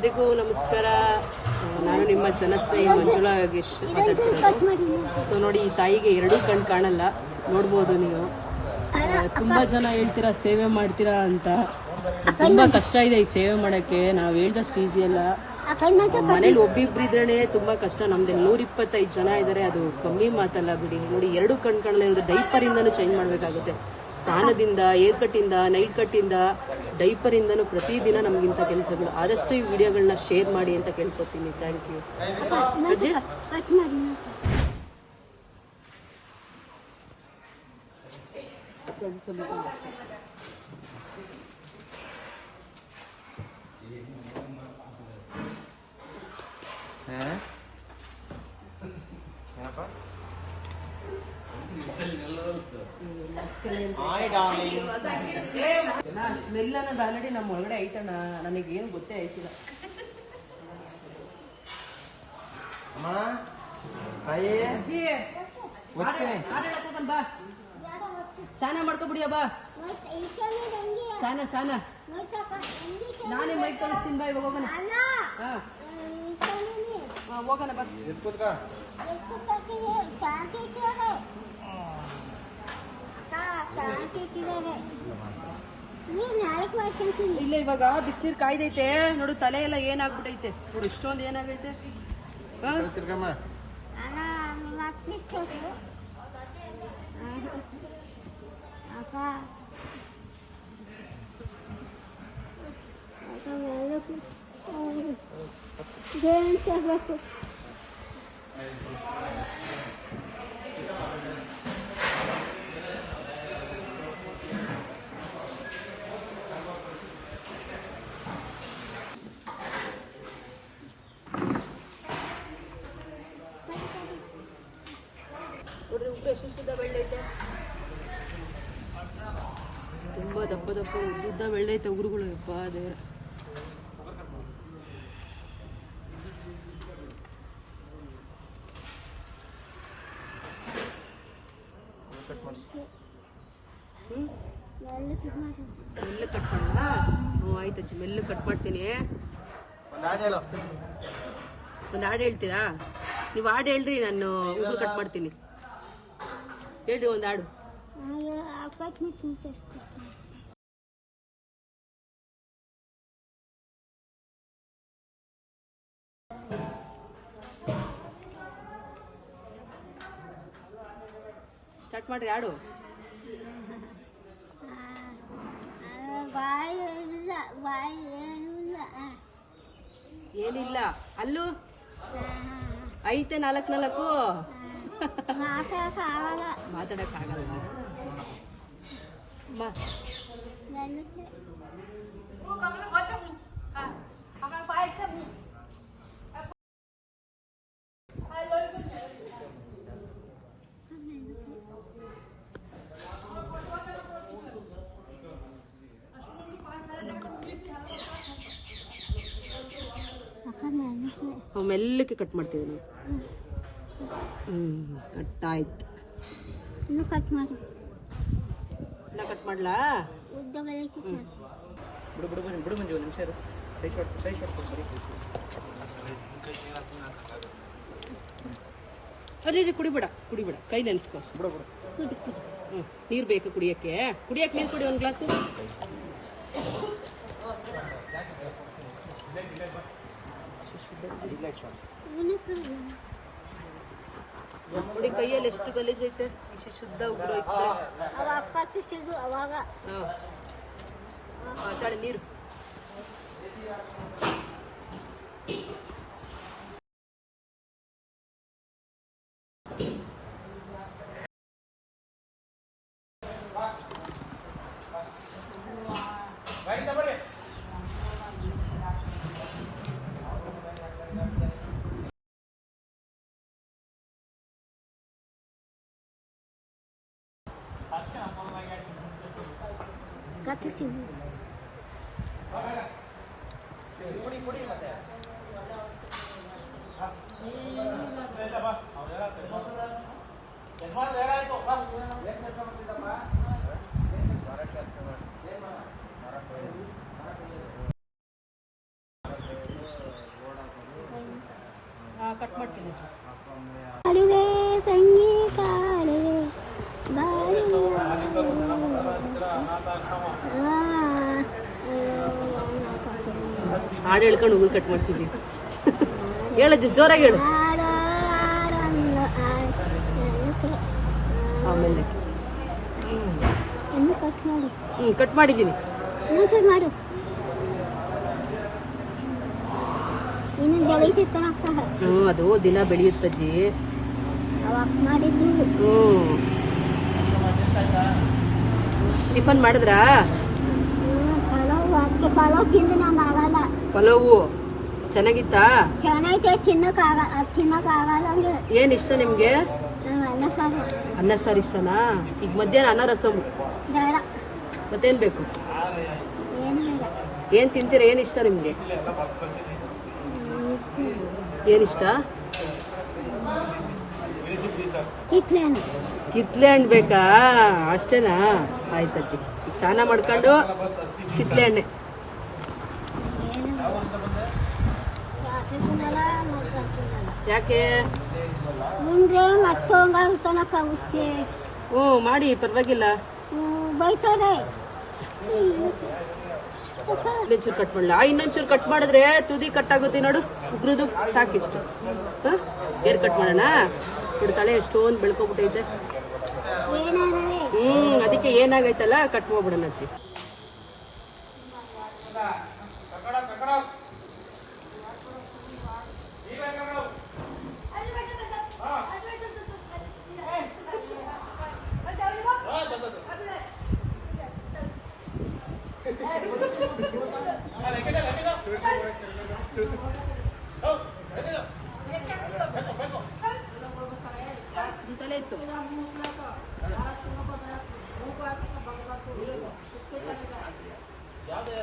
ಎಲ್ರಿಗೂ ನಮಸ್ಕಾರ. ನಾನು ನಿಮ್ಮ ಜನಸ್ನೇಹಿ ಮಂಜುಳಾ ಯೋಗೇಶ್ ಮಾತಾಡ್ತಿರೋದು ಸೊ ನೋಡಿ, ಈ ತಾಯಿಗೆ ಎರಡೂ ಕಣ್ ಕಾಣಲ್ಲ. ನೋಡ್ಬೋದು ನೀವು. ತುಂಬ ಜನ ಹೇಳ್ತೀರಾ, ಸೇವೆ ಮಾಡ್ತೀರಾ ಅಂತ. ತುಂಬಾ ಕಷ್ಟ ಇದೆ ಈ ಸೇವೆ ಮಾಡಕ್ಕೆ. ನಾವು ಹೇಳ್ದಷ್ಟು ಈಸಿ ಅಲ್ಲ. ಮನೇಲಿ ಒಬ್ಬಿಬ್ರು ಇದ್ರೇ ತುಂಬಾ ಕಷ್ಟ. ನಮ್ದು ನೂರ ಇಪ್ಪತ್ತೈದು ಜನ ಇದ್ದಾರೆ ಅದು ಕಮ್ಮಿ ಮಾತಲ್ಲ ಬಿಡಿ. ನೋಡಿ, ಎರಡು ಕಣ್ ಕಾಣಲ್ಲ. ಇರೋದು ಡೈಪರ್ ಇಂದನೂ ಚೇಂಜ್ ಮಾಡ್ಬೇಕಾಗುತ್ತೆ. ಸ್ನಾನದಿಂದ ಏರ್ ಕಟ್ಟಿಂದ ನೈಟ್ ಕಟ್ಟಿಂದ ಡೈಪರ್ ಇಂದನೂ ಪ್ರತಿದಿನ ನಮ್ಗಿಂತ ಕೆಲಸಗಳು. ಆದಷ್ಟು ಈ ವಿಡಿಯೋಗಳನ್ನ ಶೇರ್ ಮಾಡಿ ಅಂತ ಕೇಳ್ಕೊತೀನಿ. ಥ್ಯಾಂಕ್ ಯು ಸ್ಮೆಲ್ ಅನ್ನೋದು ಆಲ್ರೆಡಿ ನಮ್ಮ ಒಳಗಡೆ ಐತಣ್ಣ. ನನಗೆ ಏನು ಗೊತ್ತೇ ಆಯ್ತಿಲ್ಲ. ಅಮ್ಮ ತಾಯಿ ಅಜ್ಜಿ ಒಚ್ತೀನಿ ಬಾ. ಸ್ನಾನ ಮಾಡ್ಕೊಬಿಡಿಯ ಬಾ ಸ್ನಾನ ಸ್ನಾನ. ನಾನೇ ಮೈ ಕಳಿಸ್ತೀನಿ ಬಾ ಇವಾಗ ಹೋಗೋಣ. ಹಾ. ಹೋಗೋಣ ಬಾ. ಇಲ್ಲ ಇವಾಗ ಬಿಸಿನೀರು ಕಾಯ್ದೈತೆ. ನೋಡು ತಲೆ ಎಲ್ಲ ಏನಾಗ್ಬಿಟ್ಟೈತೆ ನೋಡು ಇಷ್ಟೊಂದು ಏನಾಗೈತೆ. ಹಾ? ಎಷ್ಟು ಬೆಳ್ಳೈತೆ ತುಂಬಾ ದಪ್ಪ ದಪ್ಪ ಉದ್ದ ಬೆಳ್ಳೈತೆ ಉಗುರುಗಳು. ಯಪ್ಪ ದೇವ್ರ. ಮೆಲ್ಲ ಕಟ್ ಮಾಡಲ್ಲ ಹ್ಞೂ ಆಯ್ತು ಅಜ್ಜಿ ಮೆಲ್ಲ ಕಟ್ ಮಾಡ್ತೀನಿ. ಒಂದು ಹಾಡು ಹೇಳು. ಒಂದು ಹಾಡು ಹೇಳ್ತೀರಾ? ನೀವು ಹಾಡು ಹೇಳ್ರಿ ನಾನು ಉಗುರು ಕಟ್ ಮಾಡ್ತೀನಿ. ಹೇಳ್ರಿ ಒಂದು ಹಾಡು. ಸ್ಟಾರ್ಟ್ ಮಾಡ್ರಿ ಹಾಡು. ಏನಿಲ್ಲ. ಅಲ್ಲೂ? ಐತೆ ನಾಲ್ಕು ನಾಲ್ಕು. ಮಾತಾಡಕ್ ಆಗಲ್ಲ ಅವ್ ಮೆಲ್ಲಕ್ಕೆ ಕಟ್ ಮಾಡ್ತೀವಿ ನಾವು ಹ್ಮ್ ಕಟ್ ಆಯ್ತು ಇನ್ನು ಕಟ್ ಮಾಡಿ ನಾ ಕಟ್ ಮಾಡ್ಲಾ ಉದ್ದ ಬೆಳಗ್ಗೆ ಬಿಡು ಬಿಡು ಬನ್ನಿ ಬಿಡು ಮಂಜು ಒಂದು ನಿಮಿಷ ಇರು ಕೈ ಶಾರ್ಟ್ ಕೈ ಶಾರ್ಟ್ ಕೊಡ್ಬರಿ ಅಜ್ಜಿ ಅಜ್ಜಿ ಕುಡಿಬೇಡ ಕುಡಿಬೇಡ ಕೈ ನೆನೆಸ್ಕೋಸ್ ಬಿಡು ಬಿಡು ಹ್ಞೂ ನೀರು ಬೇಕು ಕುಡಿಯೋಕ್ಕೆ ಕುಡಿಯೋಕ್ಕೆ ನೀರು ಕುಡಿ ಒಂದು ಗ್ಲಾಸು ಇಲ್ಲ ಶಾರ್ಟ್ ಇನ್ನು ನೋಡಿ ಕೈಯಲ್ಲಿ ಎಷ್ಟು ಗಲೀಜೈತೆ ಇಷ್ಟು ಶುದ್ಧ ಉಗುರು ಐತೆ ಅವ ಅಪ್ಪ ಕಿಸಿದ್ರು ಅವಾಗ ಹಾಂ ತಾಳೆ ನೀರು ಕತ್ತಿಸಿದ್ರು ಕಟ್ ಮಾಡ್ತೀನಿ ಹಾಡು ಹೇಳ್ಕೊಂಡು ಉಗುರು ಕಟ್ ಮಾಡ್ತಿದ್ವಿ ಹೇಳಜ್ಜಿ ಜೋರಾಗಿ ಹೇಳು. ಆಮೇಲೆ. ಹ್ಞೂ ಕಟ್ ಮಾಡಿದ್ದೀನಿ. ಹ್ಞೂ ಅದು ದಿನ ಬೆಳೆಯುತ್ತಜ್ಜಿ ಹ್ಞೂ ಟಿಫನ್ ಮಾಡಿದ್ರಾ? ಪಲಾವ್. ಚೆನ್ನಾಗಿತ್ತಾ? ಚೆನ್ನಾಗೈತೆ ತಿನ್ನಕ್ಕಾಗ ಅದು ತಿನ್ನಕ್ಕಾಗಲ್ಲ ಏನು ಇಷ್ಟ ನಿಮಗೆ? ಅನ್ನ ಸಾರು. ಇಷ್ಟನಾ? ಈಗ ಮಧ್ಯಾಹ್ನ ಅನ್ನ ರಸಮು ಮತ್ತೇನು ಬೇಕು? ಏನು ಏನು ತಿಂತೀರ? ಏನು ಇಷ್ಟ ನಿಮಗೆ? ಏನಿಷ್ಟ ಇಷ್ಟ? ಕಿತ್ಲೆ ಹಣ್ಣು ಬೇಕಾ? ಅಷ್ಟೇನಾ? ಆಯ್ತಜ್ಜಿ ಈಗ ಸ್ನಾನ ಮಾಡ್ಕೊಂಡು ಕಿತ್ಲೆ ಹಣ್ಣೆ ಏನು ಜಾಸ್ತಿ ತಿನ್ನಲ್ಲ ಮತ್ತೆ ತಿನ್ನಲ್ಲ ಯಾಕೆ? ಮುಂದೆ ಮತ್ತೊಂದು ತನಕ ಹುಚ್ಚೆ. ಹ್ಞೂ ಮಾಡಿ ಪರವಾಗಿಲ್ಲ. ಬೈತಾರೆ. ಇನ್ನೊಂಚೂರು ಕಟ್ ಮಾಡಲ? ಇನ್ನೊಂಚೂರು ಕಟ್ ಮಾಡಿದ್ರೆ ತುದಿ ಕಟ್ ಆಗುತ್ತೆ ನೋಡು. ಉಗ್ರದು ಸಾಕಿಷ್ಟು. ಹಾಂ? ಏರ್ ಕಟ್ ಮಾಡೋಣ? ನೋಡಿ ತಲೆ ಎಷ್ಟೊಂದು ಬೆಳ್ಕೊಬಿಟ್ಟೈತೆ ಹ್ಞೂ ಅದಕ್ಕೆ ಏನಾಗೈತಲ್ಲ? ಕಟ್ ಮಾಡ್ಬಿಡೋಣ ಅಜ್ಜಿ.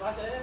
ಇಲ್ಲಿಟ್ಕೊ.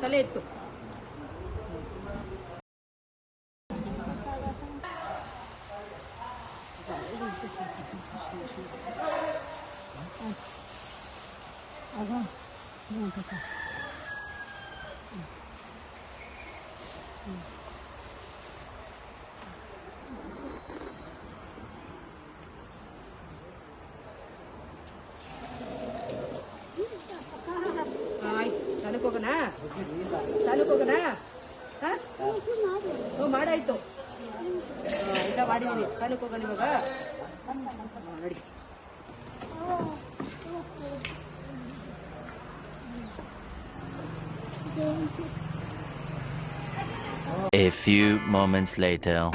ಸ್ವಲ್ಪ ತಲೆ ಇತ್ತು ಆಯ್ತು ಮಾಡಾಯ್ತು ಆ, ಎಲ್ಲ ಮಾಡಿದ್ದೀನಿ ಸಾಲಕ್ಕೆ ಹೋಗೋಣ ಇವಾಗ ಆ, ನಡಿ A few moments later.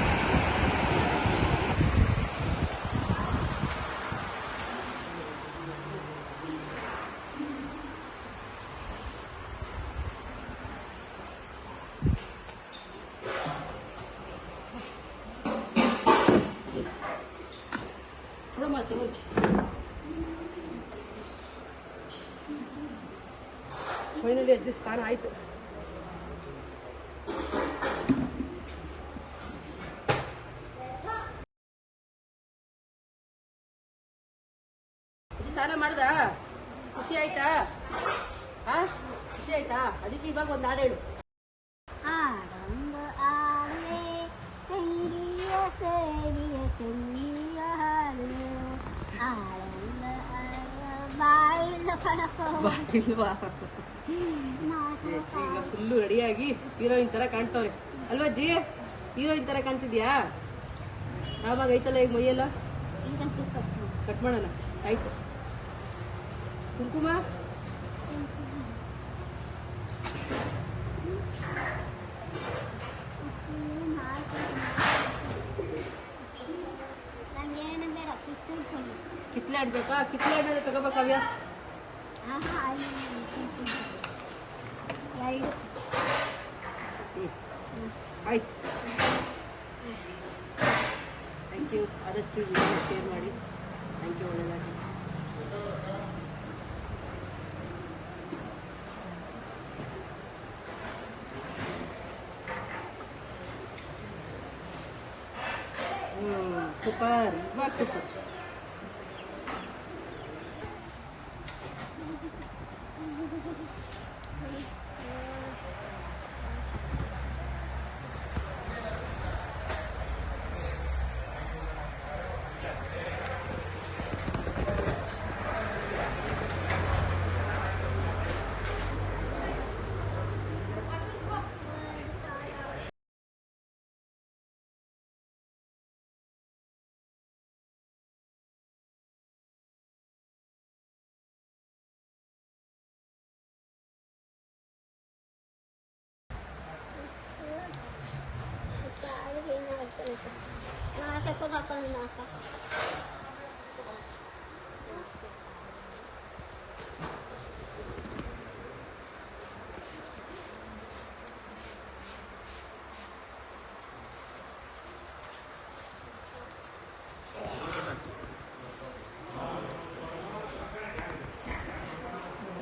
Finally ಅಜ್ಜಿ ಸ್ನಾನ ಆಯ್ತು. ಸ್ನಾನ ಮಾಡ್ದ? ಖುಷಿ ಆಯ್ತಾ? ಹಾ ಖುಷಿ ಆಯ್ತಾ? ಅದಕ್ಕೆ ಇವಾಗ ಒಂದು ಹಾಡು ಹೇಳು. ಆಡೊಂದು ಈಗ ಫುಲ್ಲು ರೆಡಿಯಾಗಿ ಹೀರೋಯಿನ್ ತರ ಕಾಣ್ತವ್ರೆ. ಅಲ್ವಾ ಜಿ? ಹೀರೋಯಿನ್ ತರ ಕಾಣ್ತಿದ್ಯಾ? ಯಾವಾಗ ಐತಲ್ಲ ಈಗ ಮೈಯೆಲ್ಲ? ಕಟ್ ಮಾಡೋಣ. ಆಯ್ತು. ಕುಂಕುಮ? ಕಿತ್ಲೆ ಆಡ್ಬೇಕಾ ಕಿತ್ಲೆ ಆಡೋದು ತಗೋಬೇಕಾವ್ಯ ಆಹಾ ಅಲ್ಲಿ ಎರಡು ಆಯ್ತು ಥ್ಯಾಂಕ್ ಯು ಆದಷ್ಟು ವಿಡಿಯೋ ಶೇರ್ ಮಾಡಿ ಥ್ಯಾಂಕ್ ಯು ಒಳ್ಳೆಯದಾಗಿ ಹ್ಞೂ ಸೂಪರ್ ಇವಾಗ ಸೂಪರ್ ನಾಟಕ ಹಾಕೊಂಡು ನಾಟಕ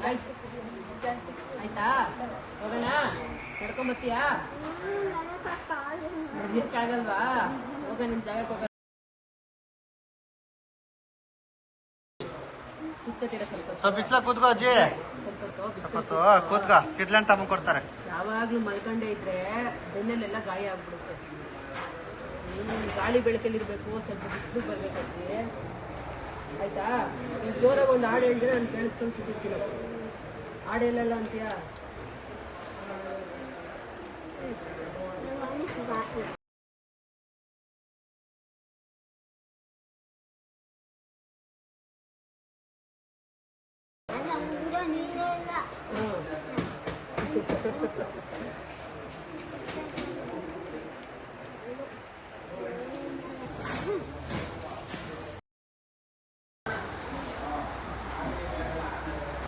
ಆಯ್ತು ಆಯ್ತಾ ಹೋಗೋಣ ನಡ್ಕೊಂಬತ್ತೀಯಾ ನಡಿಯಕ್ಕಾಗಲ್ವಾ ಹೋಗ ನಿನ್ ಜಾಗಕ್ಕೆ ಹೋಗ. ಸ್ವಲ್ಪ ಬಿಸ್ಲ ಕೂತ್ಕೋ ಅಜ್ಜಿ? ಸ್ವಲ್ಪ ಬಿಸ್ಲು. ಹೊತ್ತು ತಮ್ಮ ಕೊಡ್ತಾರೆ. ಯಾವಾಗ್ಲೂ ಮಲ್ಕೊಂಡೇ ಇದ್ರೆ ಬೆನ್ನಲ್ಲೆಲ್ಲ ಗಾಯ ಆಗ್ಬಿಡುತ್ತೆ. ಗಾಳಿ ಬೆಳಕಲ್ಲಿರ್ಬೇಕು ಸ್ವಲ್ಪ ಬಿಸಿಲು ಬರ್ಬೇಕಂತೆ ಆಯ್ತಾ? ನೀವು ಜೋರಾಗಿ ಒಂದು ಹಾಡು ಹೇಳಿದ್ರೆ ನಾನು ಕೇಳಿಸ್ಕೊಂಡು ಕೂತಿರ್ತೀನಿ. ಹಾಡು ಹೇಳಲ್ಲ ಅಂತೀಯಾ?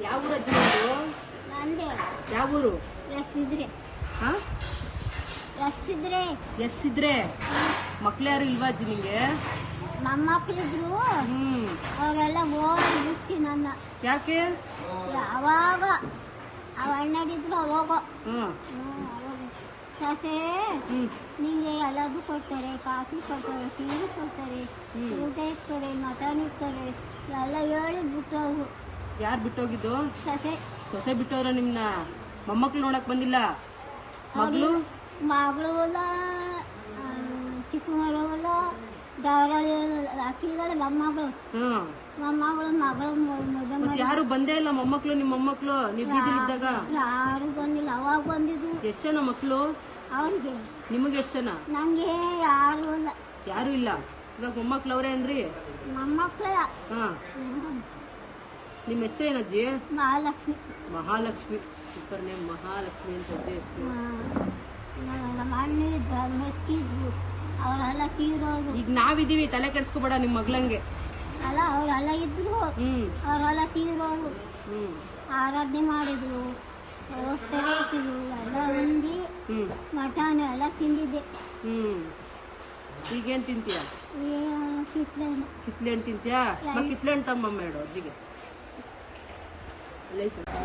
ಯಾವ ಊರ ಯಾವ ಊರು ಎಸ್ ಇದ್ರೆ ಮಕ್ಳು ಯಾರು ಇಲ್ವಾ ಅಜ್ಜಿ ನಿಂಗೆ? ಮಕ್ಳಿದ್ರು ಹ್ಮ್. ಅವರೆಲ್ಲ ಹೋಗಿ ಬಿಟ್ಟು ನನ್ನ. ಯಾಕೆ? ಯಾವಾಗ? ಅವ ಅಣ್ಣಡಿದ್ರು ಹೋಗೋ ಹ್ಮ್ ಸಸೆ ನಿಂಗೆ ಎಲ್ಲದು ಕೊಡ್ತಾರೆ ಕಾಫಿ ಕೊಡ್ತಾರೆ ಸೀರೆ ಕೊಡ್ತಾರೆ ಊಟ ಇರ್ತಾರೆ ಮಟನ್ ಇರ್ತಾರೆ ಎಲ್ಲ ಹೇಳಿ ಬಿಟ್ಟೋಗು. ಯಾರು ಬಿಟ್ಟೋಗಿದ್ದು? ಸಸೆ. ಸೊಸೆ ಬಿಟ್ಟವ್ರ ನಿಮ್ನ? ಮೊಮ್ಮಕ್ಳು ನೋಡಕ್ ಬಂದಿಲ್ಲ? ಮಗಳು? ಮಗಳು ಇಲ್ಲ ಯಾರು ಬಂದೇ ಇಲ್ಲ ಮೊಮ್ಮಕ್ಳು ನಿಮ್ ಮೊಮ್ಮಕ್ಳು? ನೀವ್ ಬೀದಿಲಿದ್ದಾಗ? ಯಾರು ಬಂದಿಲ್ಲ ಅವಾಗ ಬಂದಿದ್ರು ಎಷ್ಟ್ ಜನ ಮಕ್ಳು? ಅವ್ರಿಗೆ. ನಿಮಗೆ ಎಷ್ಟ್ ಜನ ನಂಗೆ ಯಾರು ಇಲ್ಲ. ಯಾರು ಇಲ್ಲ? ಇವಾಗ ಮೊಮ್ಮಕ್ಳು ಅವ್ರೆ ಅಂದ್ರಿ? ಮೊಮ್ಮಕ್ಕಳ ಹಾ. ನಿಮ್ಮ ಹೆಸರು ಏನಜ್ಜಿ ಮಹಾಲಕ್ಷ್ಮಿ. ಮಹಾಲಕ್ಷ್ಮಿ. ಸೂಪರ್ ನೇಮ್ ಮಹಾಲಕ್ಷ್ಮಿ ಅಂತ ಅಜ್ಜಿ ಹೆಸರು. ನಮ್ಮ ಅಣ್ಣ ಮೆಕ್ಕಿದ್ರು ಹಲ ತೀರೋದು. ಈಗ ನಾವಿದೀವಿ ತಲೆ ಕೆಡ್ಸ್ಕೊಬೇಡ ನಿಮ್ ಮಗ್ಳಂಗೆ. ಅಲ್ಲ ಅವರೆಲ್ಲ ಇದ್ರು. ಹ್ಮ್. ಅವರೆಲ್ಲ ತೀರೋದು. ಹ್ಮ್. ಆರಾಧನೆ ಮಾಡಿದ್ರು. ಹೋಗ್ತಾರೆ ಇಟ್ಟಿದ್ರು ಎಲ್ಲ ಉಂಡಿ ಹ್ಮ್. ಮಟನ್ ಎಲ್ಲ ತಿಂದಿದ್ದೆ. ಹ್ಮ್. ಈಗೇನ್ ತಿಂತೀಯ? ಕಿತ್ಲೆ ಹಣ್ಣು. ತಿಂತ್ಯಾ? ಮ ಕಿತ್ಲೆ ಹಣ್ಣು ಹೇಳು ಅಜ್ಜಿಗೆ. ಅಲ್ಲೈತು ಆ,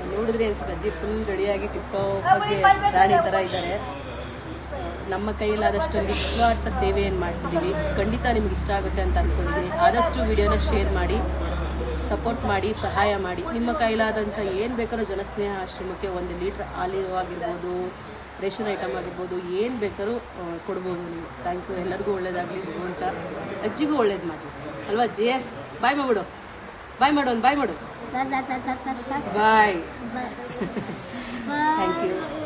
ಅನ್ಸುತ್ತೆ ಅಜ್ಜಿ ಫುಲ್ ರೆಡಿಯಾಗಿ ಟಿಪ್ ಬಗ್ಗೆ ರಾಣಿ ತರ ಇದ್ದಾರೆ. ನಮ್ಮ ಕೈಲಾದಷ್ಟು ನಿಸ್ವಾರ್ಥ ಸೇವೆಯನ್ನು ಮಾಡ್ತಿದ್ದೀವಿ. ಖಂಡಿತ ನಿಮ್ಗೆ ಇಷ್ಟ ಆಗುತ್ತೆ ಅಂತ ಅಂದ್ಕೊಂಡಿದ್ವಿ ಆದಷ್ಟು ವಿಡಿಯೋನ ಶೇರ್ ಮಾಡಿ ಸಪೋರ್ಟ್ ಮಾಡಿ ಸಹಾಯ ಮಾಡಿ. ನಿಮ್ಮ ಕೈಲಾದಂಥ ಏನು ಬೇಕಾದ್ರೂ ಜನಸ್ನೇಹ ಆಶ್ರಮಕ್ಕೆ ಒಂದು ಲೀಟ್ರ್ ಹಾಲು ಆಗಿರ್ಬೋದು ರೇಷನ್ ಐಟಮ್ ಆಗಿರ್ಬೋದು ಏನು ಬೇಕಾದ್ರೂ ಕೊಡ್ಬೋದು ನೀವು. Thank you. ಎಲ್ಲರಿಗೂ ಒಳ್ಳೇದಾಗಲಿ ಅಂತ. ಅಜ್ಜಿಗೂ ಒಳ್ಳೇದು ಮಾಡಿ ಅಲ್ವಾ ಅಜ್ಜಿ? ಬಾಯ್ ಮಾಡ್ಬಿಡು. ಬಾಯ್ ಮಾಡು ಒಂದು ಬಾಯ್ ಮಾಡು. ಬಾಯ್. Thank you.